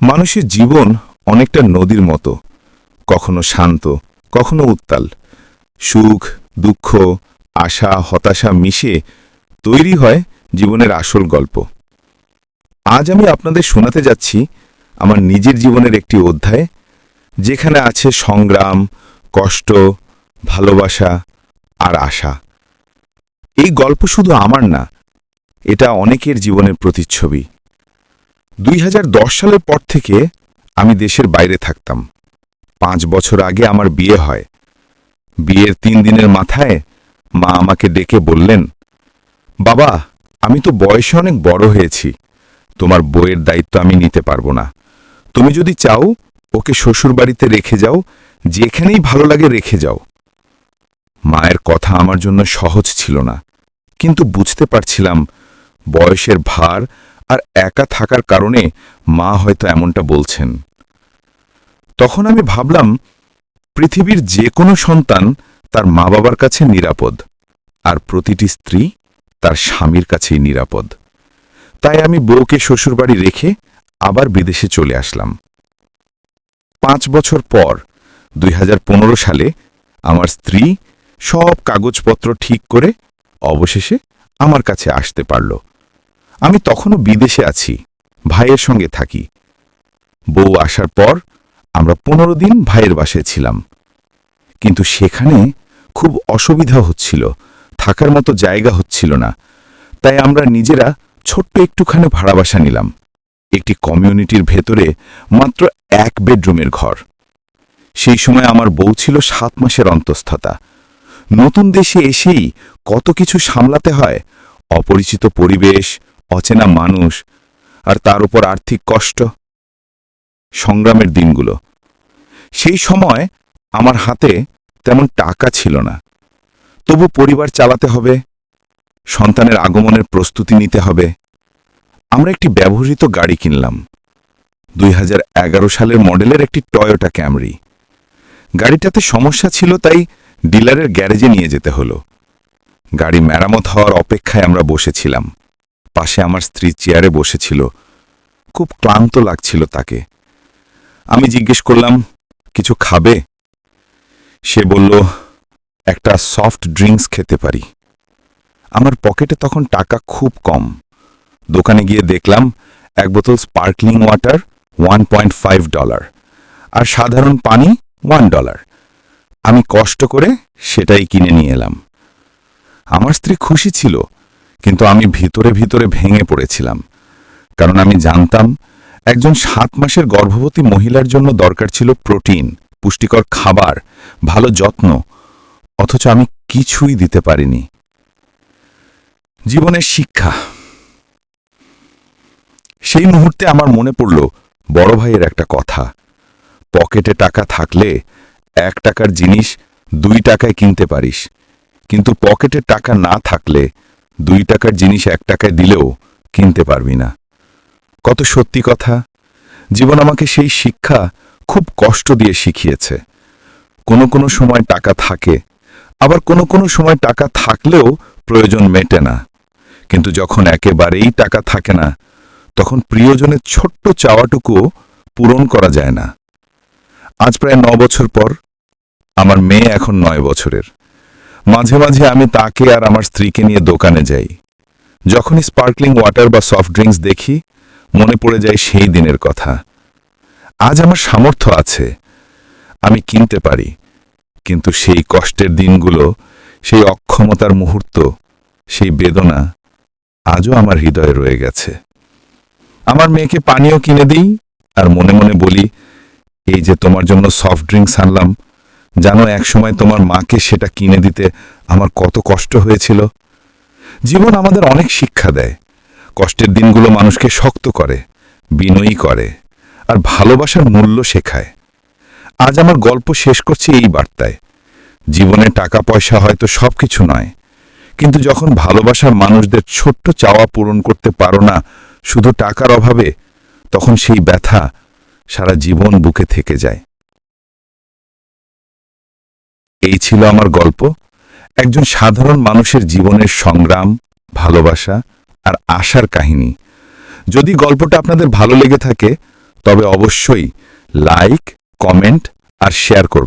মানুষের জীবন অনেকটা নদীর মতো, কখনো শান্ত, কখনো উত্তাল। সুখ, দুঃখ, আশা, হতাশা মিশে তৈরি হয় জীবনের আসল গল্প। আজ আমি আপনাদের শোনাতে যাচ্ছি আমার নিজের জীবনের একটি অধ্যায়, যেখানে আছে সংগ্রাম, কষ্ট, ভালোবাসা আর আশা। এই গল্প শুধু আমার না, এটা অনেকের জীবনের প্রতিচ্ছবি। দুই হাজার দশ সালের পর থেকে আমি দেশের বাইরে থাকতাম। পাঁচ বছর আগে আমার বিয়ে হয়। বিয়ের তিন দিনের মাথায় মা আমাকে ডেকে বললেন, বাবা, আমি তো বয়সে অনেক বড় হয়েছি। তোমার বইয়ের দায়িত্ব আমি নিতে পারব না। তুমি যদি চাও, ওকে শ্বশুরবাড়িতে রেখে যাও, যেখানেই ভালো লাগে রেখে যাও। মায়ের কথা আমার জন্য সহজ ছিল না, কিন্তু বুঝতে পারছিলাম বয়সের ভার আর একা থাকার কারণে মা হয়তো এমনটা বলছেন। তখন আমি ভাবলাম, পৃথিবীর যে কোনো সন্তান তার মা বাবার কাছে নিরাপদ আর প্রতিটি স্ত্রী তার স্বামীর কাছেই নিরাপদ। তাই আমি বউকে শ্বশুরবাড়ি রেখে আবার বিদেশে চলে আসলাম। পাঁচ বছর পর, দুই হাজার পনেরো সালে আমার স্ত্রী সব কাগজপত্র ঠিক করে অবশেষে আমার কাছে আসতে পারল। আমি তখনও বিদেশে আছি, ভাইয়ের সঙ্গে থাকি। বউ আসার পর আমরা পনেরো দিন ভাইয়ের বাসায় ছিলাম। কিন্তু সেখানে খুব অসুবিধা হচ্ছিল, থাকার মতো জায়গা হচ্ছিল না, তাই আমরা নিজেরা ছোট্ট একটুখানি ভাড়া বাসা নিলাম। একটি কমিউনিটির ভেতরে মাত্র এক বেডরুমের ঘর। সেই সময় আমার বউ ছিল সাত মাসের অন্তঃস্থতা। নতুন দেশে এসেই কত কিছু সামলাতে হয়, অপরিচিত পরিবেশ অচেনা মানুষ আর তার উপর আর্থিক কষ্ট। সংগ্রামের দিনগুলো। সেই সময় আমার হাতে তেমন টাকা ছিল না। তবু পরিবার চালাতে হবে, সন্তানের আগমনের প্রস্তুতি নিতে হবে। আমরা একটি ব্যবহৃত গাড়ি কিনলাম। দুই হাজার এগারো সালের মডেলের একটি টয়োটা ক্যামরি। গাড়িটাতে সমস্যা ছিল, তাই ডিলারের গ্যারেজে নিয়ে যেতে হলো। গাড়ি মেরামত হওয়ার অপেক্ষায় আমরা বসেছিলাম। পাশে আমার স্ত্রী চেয়ারে বসেছিল। খুব ক্লান্ত লাগছিল তাকে। আমি জিজ্ঞেস করলাম, কিছু খাবে? সে বলল, একটা সফট ড্রিঙ্কস খেতে পারি। আমার পকেটে তখন টাকা খুব কম। দোকানে গিয়ে দেখলাম, এক বোতল sparkling water one point five dollar আর সাধারণ পানি ওয়ান ডলার আমি কষ্ট করে সেটাই কিনে নিয়ে এলাম। আমার স্ত্রী খুশি ছিল কিন্তু আমি ভিতরে ভিতরে ভেঙে পড়েছিলাম। কারণ আমি জানতাম, একজন সাত মাসের গর্ভবতী মহিলার জন্য দরকার ছিল প্রোটিন, পুষ্টিকর খাবার, ভালো যত্ন, অথচ আমি কিছুই দিতে পারিনি। জীবনের শিক্ষা। সেই মুহূর্তে আমার মনে পড়ল, বড় ভাইয়ের একটা কথা। পকেটে টাকা থাকলে এক টাকার জিনিস দুই টাকায় কিনতে পারিস। কিন্তু পকেটে টাকা না থাকলে দুই টাকার জিনিস এক টাকায় দিলেও কিনতে পারবি না। কত সত্যি কথা? জীবন আমাকে সেই শিক্ষা খুব কষ্ট দিয়ে শিখিয়েছে। কোনো কোনো সময় টাকা থাকে, আবার কোনো কোনো সময় টাকা থাকলেও প্রয়োজন মেটে না। কিন্তু যখন একেবারেই টাকা থাকে না, তখন প্রিয়জনের ছোট্ট চাওয়াটুকুও পূরণ করা যায় না। আজ প্রায় ন বছর পর, আমার মেয়ে এখন নয় বছরের। মাঝে মাঝে আমি তাকে আর আমার স্ত্রীকে নিয়ে দোকানে যাই। যখনই স্পার্কলিং ওয়াটার বা সফট ড্রিঙ্কস দেখি, মনে পড়ে যায় সেই দিনের কথা। আজ আমার সামর্থ্য আছে, আমি কিনতে পারি। কিন্তু সেই কষ্টের দিনগুলো, সেই অক্ষমতার মুহূর্ত, সেই বেদনা আজও আমার হৃদয়ে রয়ে গেছে। আমার মেয়েকে পানীয় কিনে দিই আর মনে মনে বলি, এই যে তোমার জন্য সফট ড্রিঙ্কস আনলাম জানো, একসময় তোমার মাকে সেটা কিনে দিতে আমার কত কষ্ট হয়েছিল। জীবন আমাদের অনেক শিক্ষা দেয়। কষ্টের দিনগুলো মানুষকে শক্ত করে, বিনয়ী করে, আর ভালোবাসার মূল্য শেখায়। আজ আমার গল্প শেষ করছি এই বার্তায়। জীবনে টাকা পয়সা হয়তো সব কিছু নয়, কিন্তু যখন ভালোবাসার মানুষদের ছোট্ট চাওয়া পূরণ করতে পারো না শুধু টাকার অভাবে, তখন সেই ব্যথা সারা জীবন বুকে থেকে যায়। এই ছিল আমার গল্প। একজন সাধারণ মানুষের জীবনের সংগ্রাম, ভালোবাসা আর আশার কাহিনী। যদি গল্পটা আপনাদের ভালো লেগে থাকে, তবে অবশ্যই লাইক কমেন্ট আর শেয়ার করবেন।